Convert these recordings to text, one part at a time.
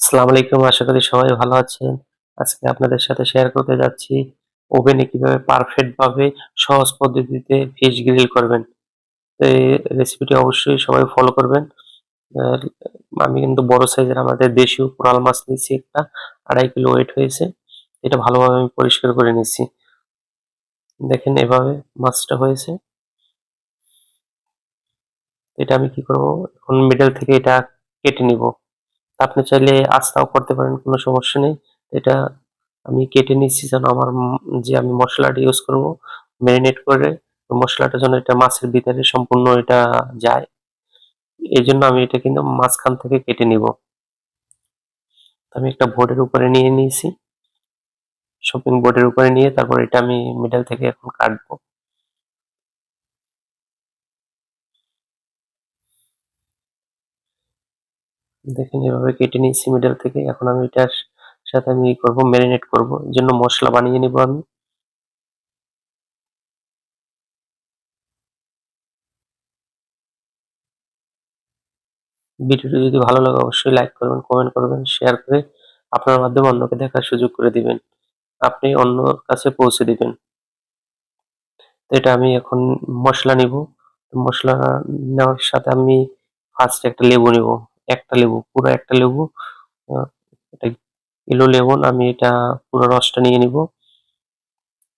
আসসালামু আলাইকুম, আশা করি সবাই ভালো আছেন। আজকে আপনাদের সাথে শেয়ার করতে যাচ্ছি ওভেনে কীভাবে পারফেক্ট ভাবে সহজ পদ্ধতিতে ফিশ গ্রিল করবেন। তো এই রেসিপিটি অবশ্যই সবাই ফলো করবেন। আমি কিন্তু বড় সাইজের আমাদের দেশীয় কোরাল মাছ নিয়েছি একটা, আড়াই কিলো ওয়েট হয়েছে। এটা ভালোভাবে আমি পরিষ্কার করে নিচ্ছি দেখেন এভাবে মাছটা হয়েছে। এটা আমি কি করব? এখন মিডল থেকে এটা কেটে নিব। আপনি চাইলে আস্তাও করতে পারেন, কোনো সমস্যা নেই। এটা আমি কেটে নিচ্ছি যেন আমার যে আমি মশলাটা ইউজ করব ম্যারিনেট করে মশলাটা যেন এটা মাছের ভিতরে সম্পূর্ণ এটা যায়। এই জন্য আমি এটা কিন্তু মাঝখান থেকে কেটে নিব। আমি একটা বোর্ডের উপরে নিয়ে নিয়েছি। শপিং বোর্ডের উপরে নিয়ে তারপর এটা আমি মিডল থেকে এখন কাটবো। দেখেন এভাবে কেটে নিয়েছি মিডল থেকে, এখন আমি এটার সাথে আমি করব ম্যারিনেট করব। এর জন্য মশলা বানিয়ে নিব আমি। ভিডিওটি যদি ভালো লাগে অবশ্যই লাইক করবেন কমেন্ট করবেন শেয়ার করে আপনার মাধ্যমে অন্যকে দেখার সুযোগ করে দিবেন। আপনি অন্য কাছে পৌঁছে দিবেন। তো এটা আমি এখন মশলা নিব। মশলা নেওয়ার সাথে আমি ফার্স্ট একটা লেবু নিব। একটা লেবু, পুরো একটা লেবু ইলো লেবুন, আমি এটা পুরো রসটা নিয়ে নিব।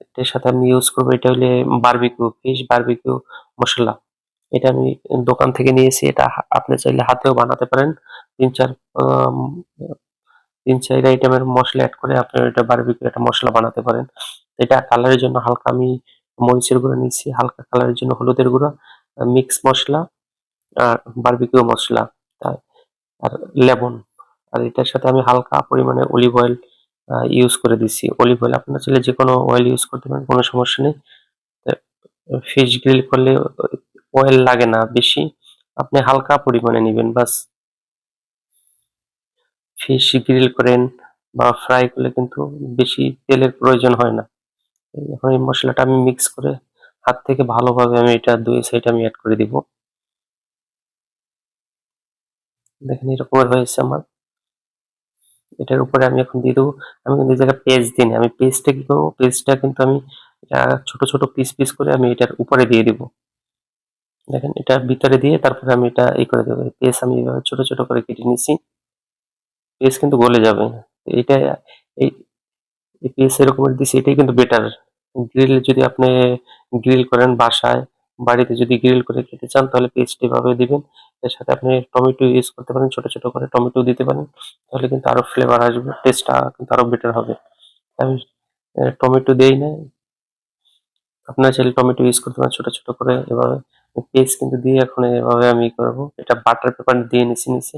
এটার সাথে আমি ইউজ করব, এটা হলে বারবিকিউ ফিশ বারবিকিউ মশলা। এটা আমি দোকান থেকে নিয়েছি, এটা আপনি চাইলে হাতেও বানাতে পারেন। তিন চার তিন চার আইটেমের মশলা অ্যাড করে আপনি এটা বারবিকিউ একটা মশলা বানাতে পারেন। এটা কালারের জন্য হালকা আমি মরিচের গুঁড়ো নিয়েছি, হালকা কালারের জন্য হলুদের গুঁড়ো মিক্স মশলা আর বারবিকিউ মশলা। আর লেবন। আর এটার সাথে আমি হালকা পরিমাণে অলিভ অয়েল ইউজ করে দিচ্ছি অলিভ অয়েল আপনারা চাইলে যে কোনো অয়েল ইউজ করতে পারেন, কোনো সমস্যা নেই। ফিশ গ্রিল করলে অয়েল লাগে না বেশি। আপনি হালকা পরিমাণে নেবেন, বাস। ফিশ গ্রিল করেন বা ফ্রাই করলে কিন্তু বেশি তেলের প্রয়োজন হয় না। এখন এই মশলাটা আমি মিক্স করে হাত থেকে ভালোভাবে আমি এটা দুই সাইড আমি অ্যাড করে দিব। দেখেন এরকমের হয়েছে আমার এটার উপরে আমি এখন দিয়ে দেবো। আমি কিন্তু এই জায়গায় পেজ দিই আমি পেজটা কি করব? পেজটা কিন্তু আমি ছোট ছোট পিস পিস করে আমি এটার উপরে দিয়ে দিব। দেখেন, এটা ভিতরে দিয়ে তারপরে আমি এটা ই করে দেবো। পেজ আমি এভাবে ছোট ছোট করে কেটে নিছি। পেঁয়াজ কিন্তু গলে যাবে। এটা এই এই পেঁয়াজ এরকমের দিছি, এটাই কিন্তু বেটার গ্রিল যদি আপনি গ্রিল করেন বাসায় বাড়িতে যদি গ্রিল করে খেতে চান, তাহলে পেস্ট এভাবে দিবেন। এর সাথে আপনি টমেটো ইউজ করতে পারেন, ছোট ছোট করে টমেটো দিতে পারেন। তাহলে কিন্তু আরও ফ্লেভার আসবে টেস্টটা কিন্তু আরও বেটার হবে। আমি টমেটো দেই না আপনারা চাইলে টমেটো ইউজ করতে পারেন ছোট ছোট করে এভাবে। পেস্ট কিন্তু দিয়ে এখন এভাবে আমি করব। এটা বাটার পেপার দিয়ে নিচে নিচে।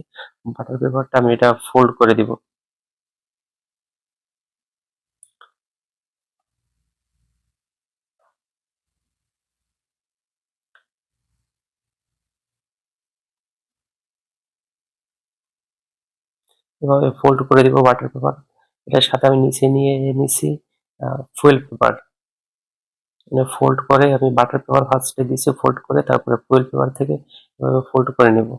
বাটার পেপারটা আমি এটা ফোল্ড করে দিব। এভাবে ফোল্ড করে দিব ওয়াটার পেপার এটার সাথে আমি নিচে নিয়ে নিছি ফুয়েল পেপার ফোল্ড করে আমি বাটার পেপার ফার্স্টে দিয়েছি ফোল্ড করে তারপরে ফুয়েল পেপার থেকে এভাবে ফোল্ড করে নেব।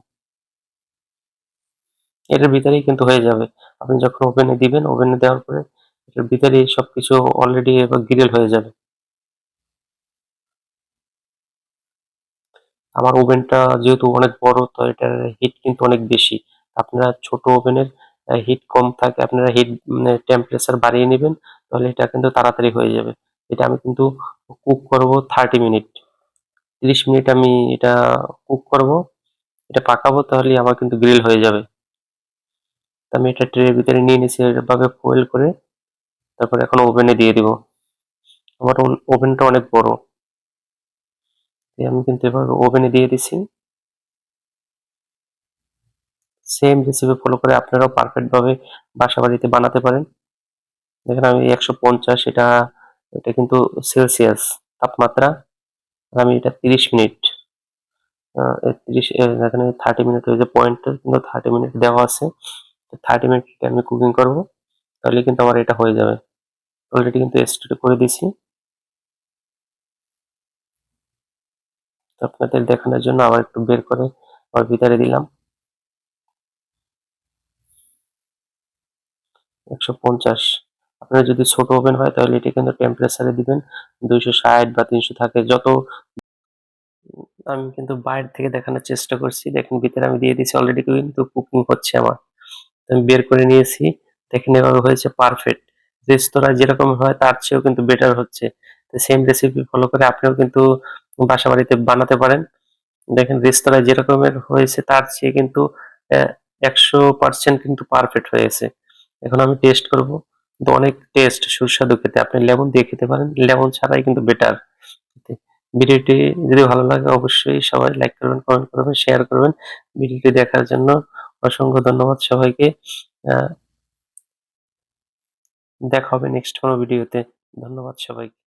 এটার ভিতরেই কিন্তু হয়ে যাবে। আপনি যখন ওভেনে দিবেন ওভেনে দেওয়ার পরে এটার ভিতরেই সবকিছু অলরেডি এবার গ্রিল হয়ে যাবে। আমার ওভেনটা যেহেতু অনেক বড়, তো এটার হিট কিন্তু অনেক বেশি। আপনারা ছোট ওভেনের হিট কম থাকে, আপনারা হিট মানে টেম্পারেচার বাড়িয়ে নেবেন, তাহলে এটা কিন্তু তাড়াতাড়ি হয়ে যাবে। এটা আমি কিন্তু কুক করব থার্টি মিনিট তিরিশ মিনিট আমি এটা কুক করব, এটা পাকাবো, তাহলে আমার কিন্তু গ্রিল হয়ে যাবে। আমি এটা ট্রের ভিতরে নিয়ে নিয়েছি, এভাবে ফয়েল করে, তারপর এখন ওভেনে দিয়ে দিব। আমার ওভেনটা অনেক বড়। আমি কিন্তু এভাবে ওভেনে দিয়ে দিছি। সেম রেসিপি ফলো করে আপনারাও পারফেক্ট ভাবে বাসা বাড়িতে বানাতে পারেন। দেখেন আমি একশো পঞ্চাশ, এটা এটা কিন্তু সেলসিয়াস তাপমাত্রা। আমি এটা তিরিশ মিনিট তিরিশ এখানে থার্টি মিনিট হয়েছে পয়েন্টটা কিন্তু থার্টি মিনিট দেওয়া আছে। থার্টি মিনিট আমি কুকিং করব, তাহলে কিন্তু আমার এটা হয়ে যাবে। অলরেডি কিন্তু স্টার্ট করে দিছি আপনাদের দেখানোর জন্য আবার একটু বের করে আবার ভিতরে দিলাম। একশো পঞ্চাশ। আপনার যদি ছোট ওভেন হয়, তাহলে এটা কিন্তু টেম্পারেচারে দিবেন। দুইশো ষাট বা তিনশো থাকে। যত আমি কিন্তু বাইরে থেকে দেখানোর চেষ্টা করছি। দেখেন, ভিতরে আমি দিয়ে দিয়েছি অলরেডি কিন্তু কুকিং হচ্ছে আমার। আমি বের করে নিয়েছি। দেখেন, এভাবে হয়েছে পারফেক্ট রেস্তোরাঁ যেরকম হয়, তার চেয়েও কিন্তু বেটার হচ্ছে। তো সেম রেসিপি ফলো করে আপনিও কিন্তু বাসা বাড়িতে বানাতে পারেন। দেখেন, রেস্তোরাঁ যেরকমের হয়েছে, তার চেয়ে কিন্তু একশো পার্সেন্ট কিন্তু পারফেক্ট হয়েছে। এখন আমি টেস্ট করব। কিন্তু অনেক টেস্ট সুস্বাদু খেতে। আপনি লেমন দিয়ে খেতে পারেন। লেমন ছাড়াই কিন্তু বেটার ভিডিওটি যদি ভালো লাগে অবশ্যই সবাই লাইক করবেন কমেন্ট করবেন শেয়ার করবেন। ভিডিওটি দেখার জন্য অসংখ্য ধন্যবাদ সবাইকে। দেখা হবে নেক্সট কোনো ভিডিওতে। ধন্যবাদ সবাইকে।